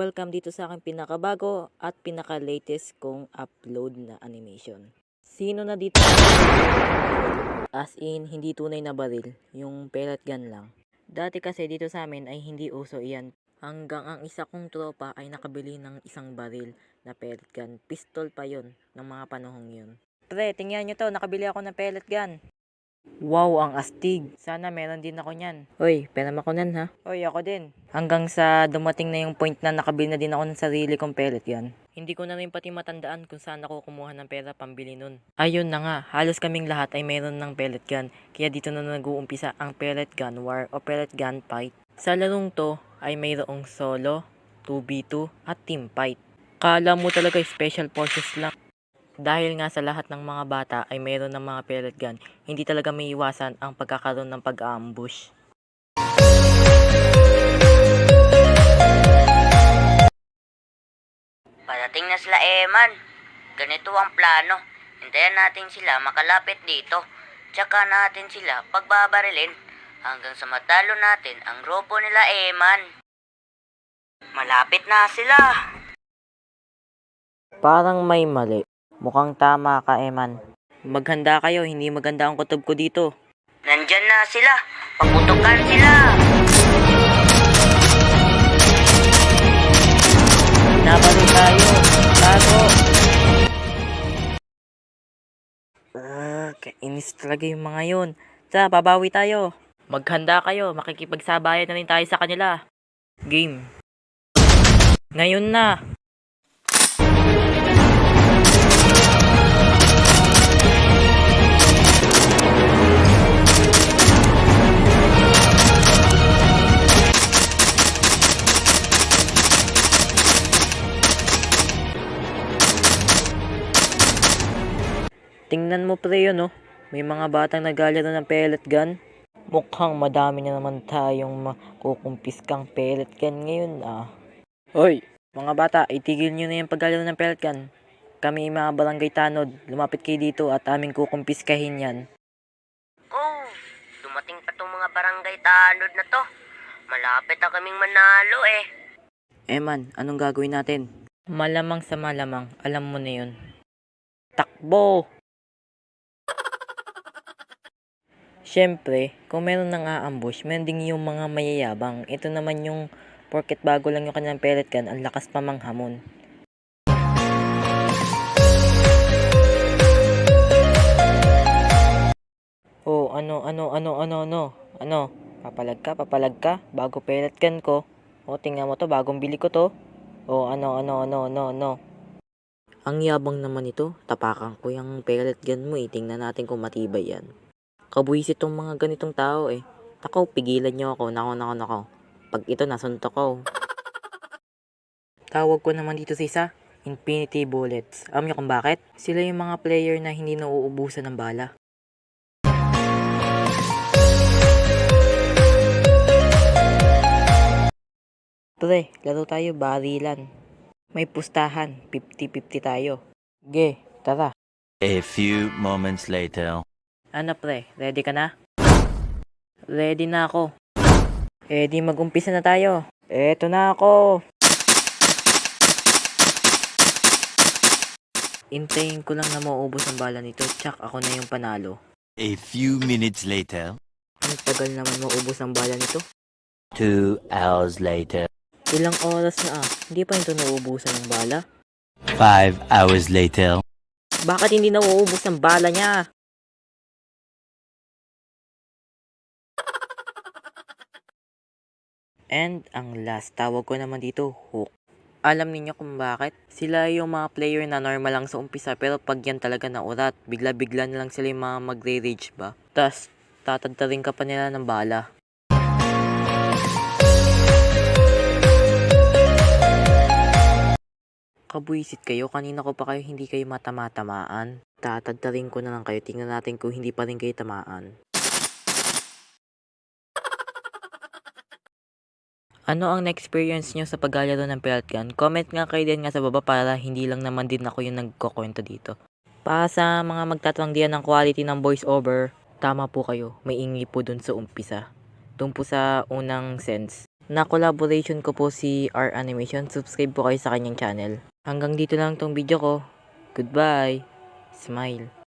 Welcome dito sa aking pinakabago at pinaka-latest kong upload na animation. Sino na dito? As in, hindi tunay na baril, yung pellet gun lang. Dati kasi dito sa amin ay hindi uso iyan. Hanggang ang isa kong tropa ay nakabili ng isang baril na pellet gun. Pistol pa yon ng mga panahong yun. Pre, tingnan nyo to, nakabili ako ng pellet gun. Wow, ang astig. Sana meron din ako niyan. Hoy, pera ako nan ha. Hoy, ako din. Hanggang sa dumating na yung point na nakabili na din ako ng sarili kong pellet gun. Hindi ko na rin pati matandaan kung saan ako kumuha ng pera pambili nun. Ayun na nga, halos kaming lahat ay meron ng pellet gun. Kaya dito na nag-uumpisa ang pellet gun war o pellet gun fight. Sa larong to ay mayroong solo, 2v2 at team fight. Kala mo talaga special forces lang. Dahil nga sa lahat ng mga bata ay mayroon ng mga pellet gun, hindi talaga may iwasan ang pagkakaroon ng pag-ambush. Parating na sila Eman. Ganito ang plano. Hintayan natin sila makalapit dito. Tsaka natin sila pagbabarilin hanggang sa matalo natin ang grupo nila Eman. Malapit na sila. Parang may mali. Mukhang tama ka, Eman. Maghanda kayo, hindi maganda ang kutob ko dito. Nandyan na sila. Paputukan sila. Nabalo tayo. Tago. Ah, kainis talaga yung mga yun. Sa, babawi tayo. Maghanda kayo, makikipagsabayan na rin tayo sa kanila. Game. Ngayon na. Tingnan mo pre yun, oh. May mga batang naglalaro ng pellet gun. Mukhang madami na naman tayong makukumpiskang pellet gun ngayon, ah. Hoy, mga bata, itigil nyo na yung paglalaro ng pellet gun. Kami yung mga barangay tanod, lumapit kayo dito at aming kukumpiskahin yan. Oh, dumating pa tong mga barangay tanod na to. Malapit na kaming manalo eh. Eman, anong gagawin natin? Malamang sa malamang, alam mo na yun. Takbo! Siyempre, kung meron nang aambush, meron din yung mga mayayabang. Ito naman yung porket bago lang yung kanilang pellet gun, ang lakas pa manghamon. Oh, ano, ano, ano, ano, ano, ano, papalag ka, papalag ka, bago pellet gun ko. O, tingnan mo to, bagong bili ko to. O, ano, ano, ano, ano, ano. Ang yabang naman ito, tapakan ko yung pellet gun mo eh, tingnan natin kung matibay yan. Kabuisit tong mga ganitong tao eh. Nakaw, pigilan nyo ako, nako, nako, nako. Pag ito, nasuntok ko. Tawag ko naman dito sa isa, Infinity Bullets. Alam niyo kung bakit? Sila yung mga player na hindi nauubusan ng bala. Pre, laro tayo barilan. May pustahan, 50-50 tayo. Ge, tara. A few moments later. Ano pre, ready ka na? Ready na ako. Ready mag-umpisa na tayo. Eto na ako. Intayin ko lang na maubos ang bala nito, tsak ako na yung panalo. A few minutes later. Ang tagal naman maubos ang bala nito. Two hours later. Ilang oras na ah, hindi pa ito nauubusan ng bala. Five hours later. Bakit hindi nauubos ang bala niya? And ang last tawag ko naman dito, hook. Alam niyo kung bakit? Sila yung mga player na normal lang sa umpisa pero pag yan talaga naurat, bigla-bigla na lang sila yung mga magre-rage ba? Tas, tatadtarin ka pa nila ng bala. Kabuisit kayo, kanina ko pa kayo hindi kayo matamatamaan. Tatadtarin ko na lang kayo, tingnan natin kung hindi pa rin kayo tamaan. Ano ang na-experience nyo sa paglalaro ng pellet gun? Comment nga kayo din nga sa baba para hindi lang naman din ako yung nagkukwento dito. Para sa mga magtatawang diyan ng quality ng voice over, tama po kayo, may ingi po dun sa umpisa. Doon po sa unang sense. na collaboration ko po si R Animation. Subscribe po kayo sa kanyang channel. Hanggang dito lang tong video ko. Goodbye. Smile.